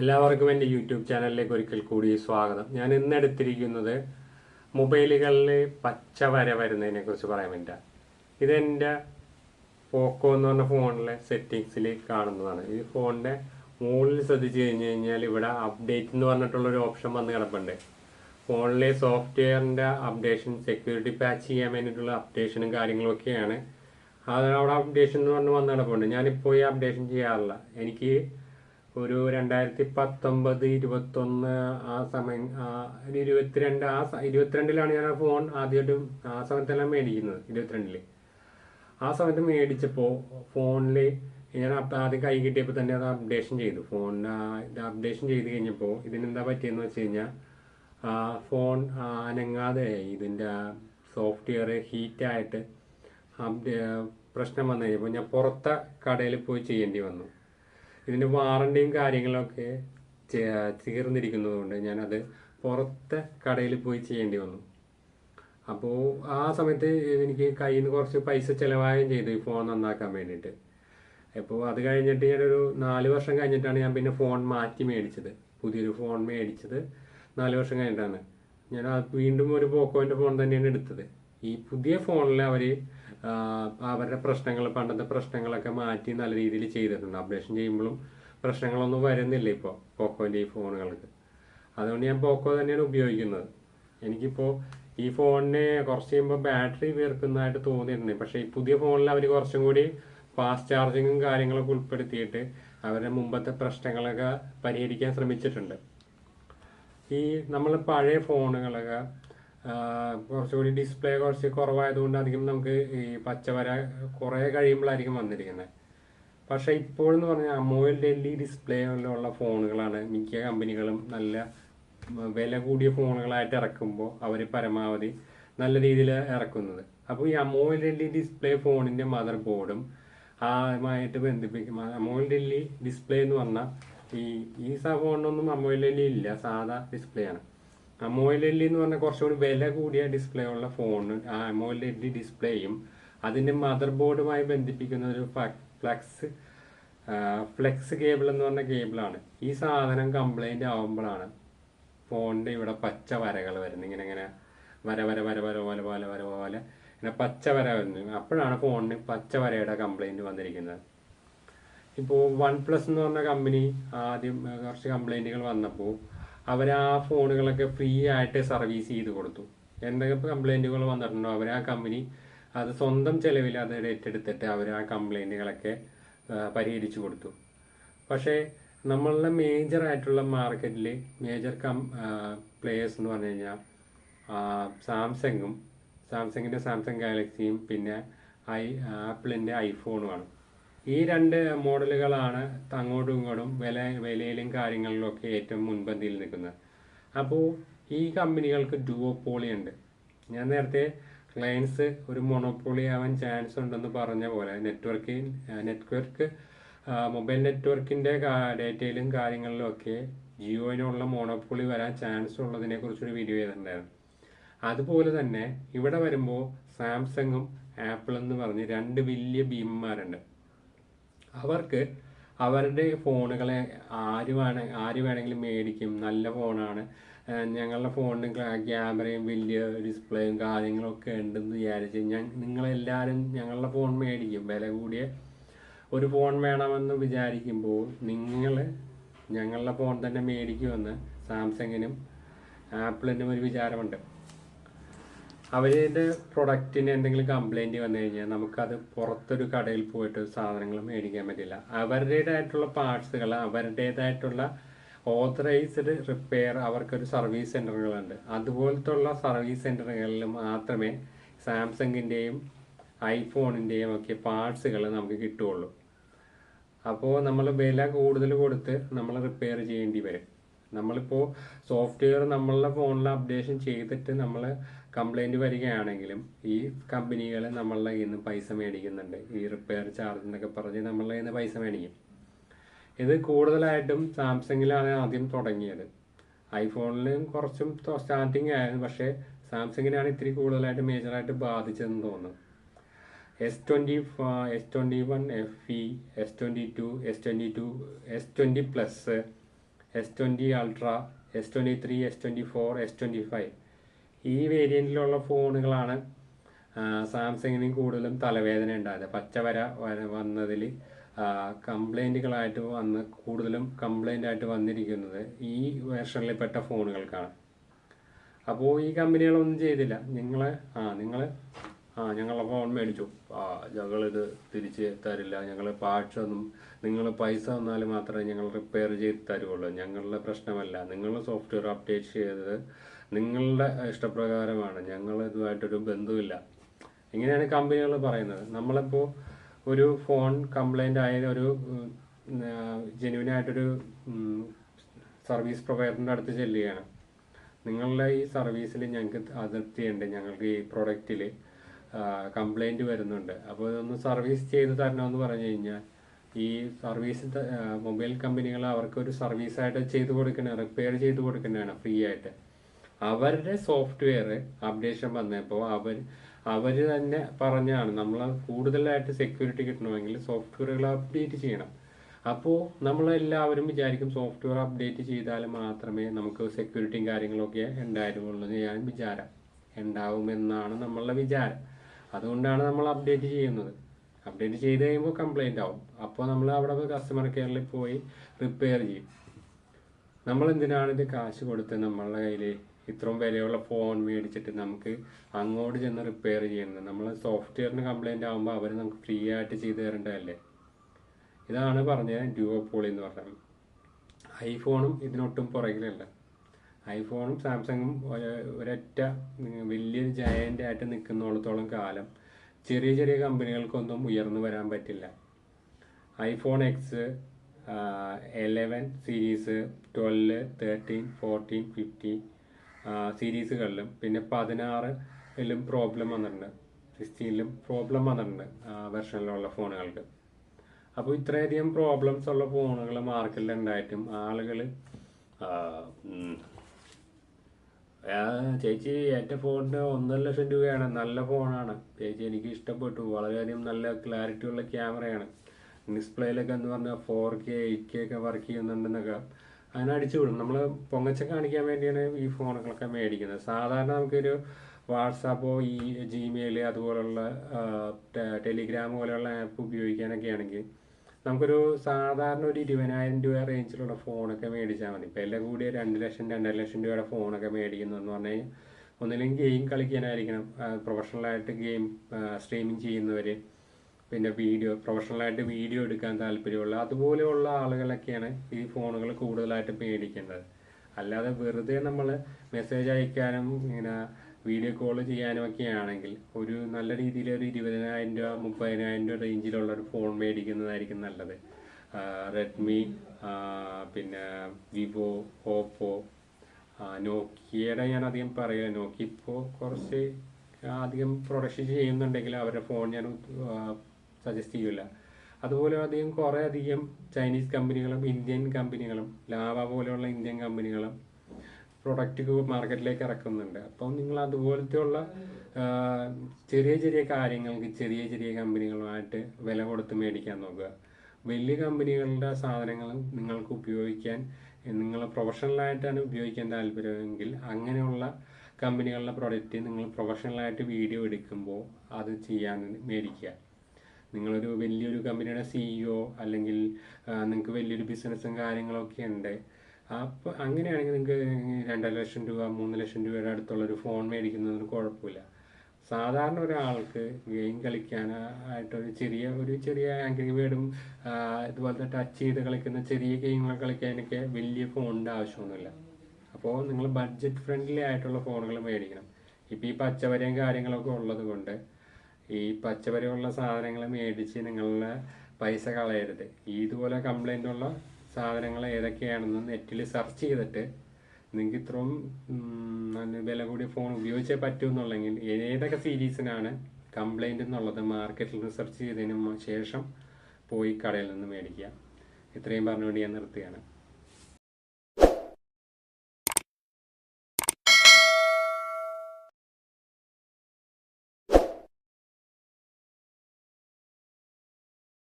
എല്ലാവർക്കും എന്റെ യൂട്യൂബ് ചാനലിലേക്ക് ഒരിക്കൽ കൂടി സ്വാഗതം. ഞാൻ ഇന്ന് എടുത്തിരിക്കുന്നത് മൊബൈലുകളിൽ പച്ച വര വരുന്നതിനെ കുറിച്ച് പറയാൻ വേണ്ടിയിട്ടാണ്. ഇതെന്റെ പോക്കോ എന്ന് പറഞ്ഞ ഫോണിലെ സെറ്റിങ്സിൽ കാണുന്നതാണ്. ഈ ഫോണിന്റെ മുകളിൽ ശ്രദ്ധിച്ചു കഴിഞ്ഞ് കഴിഞ്ഞാൽ ഇവിടെ അപ്ഡേറ്റ് എന്ന് പറഞ്ഞിട്ടുള്ളൊരു ഓപ്ഷൻ വന്ന് കിടപ്പുണ്ട്. ഫോണിലെ സോഫ്റ്റ്വെയറിന്റെ അപ്ഡേഷൻ സെക്യൂരിറ്റി പാച്ച് ചെയ്യാൻ വേണ്ടിയിട്ടുള്ള അപ്ഡേഷനും കാര്യങ്ങളൊക്കെയാണ് അത് അവിടെ അപ്ഡേഷൻ എന്ന് പറഞ്ഞ് വന്ന് കിടപ്പുണ്ട്. ഞാനിപ്പോൾ ഈ അപ്ഡേഷൻ ചെയ്യാറില്ല. എനിക്ക് ഒരു രണ്ടായിരത്തി പത്തൊമ്പത് ഇരുപത്തൊന്ന് ആ സമയം ഒരു ഇരുപത്തിരണ്ട് ആ ഇരുപത്തിരണ്ടിലാണ് ഞാൻ ആ ഫോൺ ആദ്യമായിട്ടും ആ സമയത്തെല്ലാം മേടിക്കുന്നത് ഇരുപത്തിരണ്ടിൽ. ആ സമയത്ത് മേടിച്ചപ്പോൾ ഫോണിൽ ഞാൻ ആദ്യം കൈ കിട്ടിയപ്പോൾ തന്നെ അത് അപ്ഡേഷൻ ചെയ്തു. ഫോണിന് ഇത് അപ്ഡേഷൻ ചെയ്ത് കഴിഞ്ഞപ്പോൾ ഇതിനെന്താ പറ്റിയെന്ന് വെച്ച് കഴിഞ്ഞാൽ ഫോൺ അനങ്ങാതെ ഇതിന്റെ സോഫ്റ്റ്വെയർ ഹീറ്റായിട്ട് അപ്ഡേ പ്രശ്നം വന്നു കഴിഞ്ഞപ്പോൾ ഞാൻ പുറത്തെ കടയിൽ പോയി ചെയ്യേണ്ടി വന്നു. ഇതിന്റെ വാറണ്ടിയും കാര്യങ്ങളൊക്കെ തീർന്നിരിക്കുന്നതുകൊണ്ട് ഞാനത് പുറത്തെ കടയിൽ പോയി ചെയ്യേണ്ടി വന്നു. അപ്പോൾ ആ സമയത്ത് എനിക്ക് കയ്യിൽ നിന്ന് കുറച്ച് പൈസ ചിലവാകുകയും ചെയ്തു ഈ ഫോൺ നന്നാക്കാൻ വേണ്ടിയിട്ട്. അപ്പോൾ അത് കഴിഞ്ഞിട്ട് ഞാനൊരു നാല് വർഷം കഴിഞ്ഞിട്ടാണ് ഞാൻ പിന്നെ ഫോൺ മാറ്റി മേടിച്ചത്. പുതിയൊരു ഫോൺ മേടിച്ചത് നാല് വർഷം കഴിഞ്ഞിട്ടാണ്. ഞാൻ വീണ്ടും ഒരു പോക്കോന്റെ ഫോൺ തന്നെയാണ് എടുത്തത്. ഈ പുതിയ ഫോണിൽ അവർ അവരുടെ പ്രശ്നങ്ങൾ പണ്ടത്തെ പ്രശ്നങ്ങളൊക്കെ മാറ്റി നല്ല രീതിയിൽ ചെയ്തിട്ടുണ്ട്. അപ്ഡേഷൻ ചെയ്യുമ്പോഴും പ്രശ്നങ്ങളൊന്നും വരുന്നില്ല ഇപ്പോൾ പോക്കോന്റെ ഈ ഫോണുകൾക്ക്. അതുകൊണ്ട് ഞാൻ പോക്കോ തന്നെയാണ് ഉപയോഗിക്കുന്നത്. എനിക്കിപ്പോൾ ഈ ഫോണിന് കുറച്ച് കഴിയുമ്പോൾ ബാറ്ററി വീർക്കുന്നതായിട്ട് തോന്നിയിട്ടുണ്ട്. പക്ഷേ ഈ പുതിയ ഫോണിൽ അവർ കുറച്ചും കൂടി ഫാസ്റ്റ് ചാർജിങ്ങും കാര്യങ്ങളൊക്കെ ഉൾപ്പെടുത്തിയിട്ട് അവരുടെ മുമ്പത്തെ പ്രശ്നങ്ങളൊക്കെ പരിഹരിക്കാൻ ശ്രമിച്ചിട്ടുണ്ട്. ഈ നമ്മൾ പഴയ ഫോണുകളൊക്കെ കുറച്ചുകൂടി ഡിസ്പ്ലേ കുറച്ച് കുറവായതുകൊണ്ട് അധികം നമുക്ക് ഈ പച്ചവര കുറേ കഴിയുമ്പോഴായിരിക്കും വന്നിരിക്കുന്നത്. പക്ഷേ ഇപ്പോഴെന്ന് പറഞ്ഞാൽ അമോയിൽ എൽ ഇ ഡിസ്പ്ലേയിലുള്ള ഫോണുകളാണ് മിക്ക കമ്പനികളും നല്ല വില കൂടിയ ഫോണുകളായിട്ട് ഇറക്കുമ്പോൾ അവർ പരമാവധി നല്ല രീതിയിൽ ഇറക്കുന്നത്. അപ്പോൾ ഈ അമോയിൽഡ് എൽ ഇ ഡിസ്പ്ലേ ഫോണിന്റെ മദർ ബോർഡും ആയിട്ട് ബന്ധിപ്പിക്കും. അമോയിൽഡ് എൽ ഇ ഡിസ്പ്ലേ എന്ന് പറഞ്ഞാൽ ഈ ഈ ഫോണിനൊന്നും അമോയിൽഡ് എൽ ഇ ഇല്ല സാധാ ഡിസ്പ്ലേ ആണ്. ഇ എന്ന് പറഞ്ഞാൽ കുറച്ചുകൂടി വില കൂടിയ ഡിസ്പ്ലേ ഉള്ള ഫോൺ ആ ഇ ഡിസ്പ്ലേയും അതിന്റെ മദർ ബോർഡുമായി ബന്ധിപ്പിക്കുന്ന ഒരു ഫ്ലക്സ് ഫ്ലെക്സ് കേബിൾ എന്ന് പറഞ്ഞ കേബിളാണ് ഈ സാധനം കംപ്ലൈന്റ് ആവുമ്പോഴാണ് ഫോണിന്റെ ഇവിടെ പച്ച വരകൾ വരുന്നത്. ഇങ്ങനെ ഇങ്ങനെ വര വര വര വര പോലെ പോലെ വര പോലെ ഇങ്ങനെ പച്ച വര വരുന്നു. അപ്പോഴാണ് ഫോണിന് പച്ച വരയുടെ കംപ്ലൈന്റ് വന്നിരിക്കുന്നത്. ഇപ്പോൾ വൺ പ്ലസ് എന്ന് പറഞ്ഞ കമ്പനി ആദ്യം കുറച്ച് കംപ്ലൈന്റുകൾ വന്നപ്പോൾ അവർ ആ ഫോണുകളൊക്കെ ഫ്രീ ആയിട്ട് സർവീസ് ചെയ്ത് കൊടുത്തു. എന്തൊക്കെ കംപ്ലൈന്റുകൾ വന്നിട്ടുണ്ടോ? അവർ ആ കമ്പനി അത് സ്വന്തം ചെലവിൽ അത് ഏറ്റെടുത്തിട്ട് അവർ ആ കംപ്ലൈന്റുകളൊക്കെ പരിഹരിച്ചു കൊടുത്തു. പക്ഷേ നമ്മളുടെ മേജർ ആയിട്ടുള്ള മാർക്കറ്റിൽ മേജർ കം പ്ലേയേഴ്സ് എന്ന് പറഞ്ഞു കഴിഞ്ഞാൽ സാംസങ്ങും സാംസങ്ങിന്റെ സാംസങ് ഗാലക്സിയും പിന്നെ ഐ ആപ്പിളിന്റെ ഐഫോണുമാണ് ഈ രണ്ട് മോഡലുകളാണ് അങ്ങോട്ടും ഇങ്ങോട്ടും വില വിലയിലും കാര്യങ്ങളിലും ഒക്കെ ഏറ്റവും മുൻപന്തിയിൽ നിൽക്കുന്നത്. അപ്പോൾ ഈ കമ്പനികൾക്ക് ഡുവോപോളി ഉണ്ട്. ഞാൻ നേരത്തെ ക്ലയൻസ് ഒരു മൊണോപ്പൊളി ആവാൻ ചാൻസ് ഉണ്ടെന്ന് പറഞ്ഞ പോലെ നെറ്റ്വർക്ക് നെറ്റ്വർക്ക് മൊബൈൽ നെറ്റ്വർക്കിന്റെ ഡേറ്റയിലും കാര്യങ്ങളിലും ഒക്കെ ജിയോയിനുള്ള മോണോപോളി വരാൻ ചാൻസ് ഉള്ളതിനെ കുറിച്ചൊരു വീഡിയോ ചെയ്തിട്ടുണ്ടായിരുന്നു. അതുപോലെ തന്നെ ഇവിടെ വരുമ്പോൾ സാംസങ്ങും ആപ്പിൾ എന്ന് പറഞ്ഞ് രണ്ട് വലിയ ഭീമന്മാരുണ്ട്. അവർക്ക് അവരുടെ ഫോണുകളെ ആര് വേണ ആര് വേണമെങ്കിലും മേടിക്കും. നല്ല ഫോണാണ്. ഞങ്ങളുടെ ഫോണിന് ക്യാമറയും വലിയ ഡിസ്പ്ലേയും കാര്യങ്ങളൊക്കെ ഉണ്ടെന്ന് വിചാരിച്ച് ഞാൻ നിങ്ങളെല്ലാവരും ഞങ്ങളുടെ ഫോൺ മേടിക്കും. വില കൂടിയ ഒരു ഫോൺ വേണമെന്ന് വിചാരിക്കുമ്പോൾ നിങ്ങൾ ഞങ്ങളുടെ ഫോൺ തന്നെ മേടിക്കുമെന്ന് സാംസങ്ങിനും ആപ്പിളിനും ഒരു വിചാരമുണ്ട്. അവരുടെ പ്രൊഡക്റ്റിന് എന്തെങ്കിലും കംപ്ലൈന്റ് വന്നു കഴിഞ്ഞാൽ നമുക്കത് പുറത്തൊരു കടയിൽ പോയിട്ട് സാധനങ്ങൾ മേടിക്കാൻ പറ്റില്ല. അവരുടേതായിട്ടുള്ള പാർട്സുകൾ അവരുടേതായിട്ടുള്ള ഓതറൈസ്ഡ് റിപ്പയർ അവർക്കൊരു സർവീസ് സെന്ററുകളുണ്ട് അതുപോലത്തുള്ള സർവീസ് സെന്ററുകളിൽ മാത്രമേ സാംസങ്ങിന്റെയും ഐഫോണിന്റെയും ഒക്കെ പാർട്സുകൾ നമുക്ക് കിട്ടുകയുള്ളൂ. അപ്പോൾ നമ്മൾ വില കൂടുതൽ കൊടുത്ത് നമ്മൾ റിപ്പയർ ചെയ്യേണ്ടി വരും. നമ്മളിപ്പോൾ സോഫ്റ്റ്വെയർ നമ്മളുടെ ഫോണിൽ അപ്ഡേഷൻ ചെയ്തിട്ട് നമ്മൾ കംപ്ലൈന്റ് വരികയാണെങ്കിലും ഈ കമ്പനികൾ നമ്മളുടെ കയ്യിൽ നിന്ന് പൈസ മേടിക്കുന്നുണ്ട്. ഈ റിപ്പയർ ചാർജ് എന്നൊക്കെ പറഞ്ഞ് നമ്മളുടെ കയ്യിൽ നിന്ന് പൈസ മേടിക്കും. ഇത് കൂടുതലായിട്ടും സാംസങ്ങിലാണ് ആദ്യം തുടങ്ങിയത്. ഐഫോണിലും കുറച്ചും സ്റ്റാർട്ടിങ് ആയിരുന്നു. പക്ഷേ സാംസങ്ങിനാണ് ഇത്തിരി കൂടുതലായിട്ട് മേജറായിട്ട് ബാധിച്ചതെന്ന് തോന്നുന്നു. S twenty S twenty one F E S twenty two S twenty two S twenty plus S twenty ultra S twenty three S twenty four S twenty five ഈ വേരിയന്റിലുള്ള ഫോണുകളാണ് സാംസങ്ങിന് കൂടുതലും തലവേദന ഉണ്ടായത്. പച്ചവര വന്നതിൽ കംപ്ലൈന്റുകളായിട്ട് വന്ന് കൂടുതലും കംപ്ലൈന്റ് ആയിട്ട് വന്നിരിക്കുന്നത് ഈ വേർഷനിൽപ്പെട്ട ഫോണുകൾക്കാണ്. അപ്പോൾ ഈ കമ്പനികളൊന്നും ചെയ്തില്ല. നിങ്ങൾ ആ നിങ്ങൾ ആ ഞങ്ങളെ ഫോൺ മേടിച്ചു. ആ ഞങ്ങളിത് തിരിച്ച് തരില്ല. ഞങ്ങൾ പാർട്സ് ഒന്നും നിങ്ങൾ പൈസ തന്നാൽ മാത്രമേ ഞങ്ങൾ റിപ്പയർ ചെയ്ത് തരുള്ളൂ. ഞങ്ങളുടെ പ്രശ്നമല്ല. നിങ്ങൾ സോഫ്റ്റ്വെയർ അപ്ഡേറ്റ് ചെയ്തത് നിങ്ങളുടെ ഇഷ്ടപ്രകാരമാണ്. ഞങ്ങൾ ഇതുമായിട്ടൊരു ബന്ധമില്ല ഇങ്ങനെയാണ് കമ്പനികൾ പറയുന്നത്. നമ്മളിപ്പോൾ ഒരു ഫോൺ കംപ്ലൈന്റ് ആയ ഒരു ജെന്യൂൻ ആയിട്ടൊരു സർവീസ് പ്രൊവൈഡറിന്റെ അടുത്ത് ചെല്ലുകയാണ്. നിങ്ങളുടെ ഈ സർവീസിൽ ഞങ്ങൾക്ക് അതിർത്തിയുണ്ട് ഞങ്ങൾക്ക് ഈ പ്രൊഡക്റ്റിൽ കംപ്ലൈന്റ് വരുന്നുണ്ട്. അപ്പോൾ ഇതൊന്ന് സർവീസ് ചെയ്ത് തരണമെന്ന് പറഞ്ഞു കഴിഞ്ഞാൽ ഈ സർവീസ് മൊബൈൽ കമ്പനികൾ അവർക്ക് ഒരു സർവീസായിട്ട് ചെയ്ത് കൊടുക്കുന്ന റിപ്പയർ ചെയ്ത് കൊടുക്കുന്നതാണ് ഫ്രീ ആയിട്ട്. അവരുടെ സോഫ്റ്റ്വെയർ അപ്ഡേഷൻ വന്നപ്പോൾ അവർ അവർ തന്നെ പറഞ്ഞാണ് നമ്മൾ കൂടുതലായിട്ട് സെക്യൂരിറ്റി കിട്ടണമെങ്കിൽ സോഫ്റ്റ്വെയറുകൾ അപ്ഡേറ്റ് ചെയ്യണം. അപ്പോൾ നമ്മളെല്ലാവരും വിചാരിക്കും സോഫ്റ്റ്വെയർ അപ്ഡേറ്റ് ചെയ്താൽ മാത്രമേ നമുക്ക് സെക്യൂരിറ്റിയും കാര്യങ്ങളൊക്കെ ഉണ്ടായിരുന്നുള്ളൂ എന്ന് ഞാൻ വിചാരം. ഉണ്ടാവുമെന്നാണ് നമ്മളുടെ വിചാരം. അതുകൊണ്ടാണ് നമ്മൾ അപ്ഡേറ്റ് ചെയ്യുന്നത്. അപ്ഡേറ്റ് ചെയ്ത് കഴിയുമ്പോൾ കംപ്ലൈന്റ് ആവും. അപ്പോൾ നമ്മൾ അവിടെ കസ്റ്റമർ കെയറിൽ പോയി റിപ്പയർ ചെയ്യും. നമ്മൾ എന്തിനാണ് ഇത് കാശ് കൊടുത്ത് നമ്മളുടെ കയ്യിൽ ഇത്രയും വിലയുള്ള ഫോൺ മേടിച്ചിട്ട് നമുക്ക് അങ്ങോട്ട് ചെന്ന് റിപ്പയർ ചെയ്യുന്നത്. നമ്മൾ സോഫ്റ്റ്വെയറിന് കംപ്ലയിന്റ് ആകുമ്പോൾ അവർ നമുക്ക് ഫ്രീ ആയിട്ട് ചെയ്തു തരേണ്ടതല്ലേ? ഇതാണ് പറഞ്ഞത് ഡ്യൂവോപോളി എന്ന് പറഞ്ഞത്. ഐഫോണും ഇതിനൊട്ടും പുറകിലല്ല. ഐഫോണും സാംസങ്ങും ഒരൊറ്റ വലിയൊരു ജയന്റ് ആയിട്ട് നിൽക്കുന്നിടത്തോളം കാലം ചെറിയ ചെറിയ കമ്പനികൾക്കൊന്നും ഉയർന്നു വരാൻ പറ്റില്ല. IPhone X eleven series twelve thirteen fourteen fifteen സീരീസുകളിലും പിന്നെ പതിനാറിലും പ്രോബ്ലം വന്നിട്ടുണ്ട്. സിക്സ്റ്റീനിലും പ്രോബ്ലം വന്നിട്ടുണ്ട് വെർഷനിലുള്ള ഫോണുകൾക്ക്. അപ്പോൾ ഇത്രയധികം പ്രോബ്ലംസ് ഉള്ള ഫോണുകൾ മാർക്കറ്റിൽ ഉണ്ടായിട്ടും ആളുകൾ ചേച്ചി എന്റെ ഫോണിന് ഒന്നര ലക്ഷം രൂപയാണ്. നല്ല ഫോണാണ് ചേച്ചി എനിക്ക് ഇഷ്ടപ്പെട്ടു. വളരെയധികം നല്ല ക്ലാരിറ്റി ഉള്ള ക്യാമറയാണ് ഡിസ്പ്ലേയിലൊക്കെ എന്ന് പറഞ്ഞാൽ ഫോർ കെ എയ്റ്റ് കെ ഒക്കെ വർക്ക് ചെയ്യുന്നുണ്ടെന്നൊക്കെ അങ്ങനെ അടിച്ചു വിടും. നമ്മൾ പൊങ്ങച്ച കാണിക്കാൻ വേണ്ടിയാണ് ഈ ഫോണുകളൊക്കെ മേടിക്കുന്നത്. സാധാരണ നമുക്കൊരു വാട്സാപ്പോ ഈ ജിമെയിൽ അതുപോലുള്ള ടെലിഗ്രാം പോലെയുള്ള ആപ്പ് ഉപയോഗിക്കാനൊക്കെ ആണെങ്കിൽ നമുക്കൊരു സാധാരണ ഒരു ഇരുപതിനായിരം രൂപ റേഞ്ചിലുള്ള ഫോണൊക്കെ മേടിച്ചാൽ മതി. ഇപ്പം എല്ലാം കൂടി രണ്ട് ലക്ഷം രണ്ടര ലക്ഷം രൂപയുടെ ഫോണൊക്കെ മേടിക്കുന്നതെന്ന് പറഞ്ഞു കഴിഞ്ഞാൽ ഒന്നില്ലെങ്കിൽ ഗെയിം കളിക്കാനായിരിക്കണം. പ്രൊഫഷണലായിട്ട് ഗെയിം സ്ട്രീമിങ് ചെയ്യുന്നവർ പിന്നെ വീഡിയോ പ്രൊഫഷണലായിട്ട് വീഡിയോ എടുക്കാൻ താല്പര്യമുള്ള അതുപോലെയുള്ള ആളുകളൊക്കെയാണ് ഈ ഫോണുകൾ കൂടുതലായിട്ട് മേടിക്കേണ്ടത് അല്ലാതെ വെറുതെ നമ്മൾ മെസ്സേജ് അയക്കാനും ഇങ്ങനെ വീഡിയോ കോൾ ചെയ്യാനും ഒക്കെ ആണെങ്കിൽ ഒരു നല്ല രീതിയിൽ ഒരു ഇരുപതിനായിരം രൂപ മുപ്പതിനായിരം രൂപ റേഞ്ചിലുള്ള ഒരു ഫോൺ മേടിക്കുന്നതായിരിക്കും നല്ലത്. റെഡ്മി പിന്നെ വിവോ ഓപ്പോ നോക്കിയയുടെ ഞാൻ അധികം പറയുക നോക്കി ഇപ്പോൾ കുറച്ച് അധികം പ്രൊഡക്ഷൻ ചെയ്യുന്നുണ്ടെങ്കിൽ അവരുടെ ഫോൺ ഞാൻ സജസ്റ്റ് ചെയ്യില്ല അതുപോലെ അധികം കുറേ അധികം ചൈനീസ് കമ്പനികളും ഇന്ത്യൻ കമ്പനികളും ലാവ പോലെയുള്ള ഇന്ത്യൻ കമ്പനികളും പ്രൊഡക്റ്റ് മാർക്കറ്റിലേക്ക് ഇറക്കുന്നുണ്ട്. അപ്പോൾ നിങ്ങൾ അതുപോലത്തെയുള്ള ചെറിയ ചെറിയ കാര്യങ്ങൾക്ക് ചെറിയ ചെറിയ കമ്പനികളുമായിട്ട് വില കൊടുത്ത് മേടിക്കാൻ നോക്കുക. വലിയ കമ്പനികളുടെ സാധനങ്ങൾ നിങ്ങൾക്ക് ഉപയോഗിക്കാൻ നിങ്ങൾ പ്രൊഫഷണലായിട്ടാണ് ഉപയോഗിക്കാൻ താല്പര്യമെങ്കിൽ അങ്ങനെയുള്ള കമ്പനികളുടെ പ്രൊഡക്റ്റ് നിങ്ങൾ പ്രൊഫഷണലായിട്ട് വീഡിയോ എടുക്കുമ്പോൾ അത് ചെയ്യാൻ മേടിക്കുക. നിങ്ങളൊരു വലിയൊരു കമ്പനിയുടെ സിഇഒ അല്ലെങ്കിൽ നിങ്ങൾക്ക് വലിയൊരു ബിസിനസ്സും കാര്യങ്ങളൊക്കെ ഉണ്ട്. അപ്പോൾ അങ്ങനെയാണെങ്കിൽ നിങ്ങൾക്ക് രണ്ടര ലക്ഷം രൂപ മൂന്ന് ലക്ഷം രൂപയുടെ അടുത്തുള്ള ഒരു ഫോൺ മേടിക്കുന്നതിന് കുഴപ്പമില്ല. സാധാരണ ഒരാൾക്ക് ഗെയിം കളിക്കാനായിട്ട് ഒരു ചെറിയ ഒരു ചെറിയ ആംഗ്രി വേർഡും ഇതുപോലത്തെ ടച്ച് ചെയ്ത് കളിക്കുന്ന ചെറിയ ഗെയിമുകൾ കളിക്കാനൊക്കെ വലിയ ഫോണിന്റെ ആവശ്യമൊന്നുമില്ല. അപ്പോൾ നിങ്ങൾ ബഡ്ജറ്റ് ഫ്രണ്ട്ലി ആയിട്ടുള്ള ഫോണുകൾ മേടിക്കണം. ഇപ്പോൾ ഈ പച്ചവരയും കാര്യങ്ങളൊക്കെ ഉള്ളത് കൊണ്ട് ഈ പച്ചവരെയുള്ള സാധനങ്ങൾ മേടിച്ച് നിങ്ങളുടെ പൈസ കളയരുത്. ഇതുപോലെ കംപ്ലൈന്റ് ഉള്ള സാധനങ്ങൾ ഏതൊക്കെയാണെന്ന് നെറ്റിൽ സെർച്ച് ചെയ്തിട്ട് നിങ്ങൾക്ക് ഇത്രയും വില കൂടിയ ഫോൺ ഉപയോഗിച്ചേ പറ്റൂ എന്നുള്ളെങ്കിൽ ഏതൊക്കെ സീരീസിനാണ് കംപ്ലൈന്റ് എന്നുള്ളത് മാർക്കറ്റിൽ റിസർച്ച് ചെയ്തതിന് ശേഷം പോയി കടയിൽ നിന്ന് മേടിക്കുക. ഇത്രയും പറഞ്ഞുകൊണ്ട് ഞാൻ നിർത്തുകയാണ്.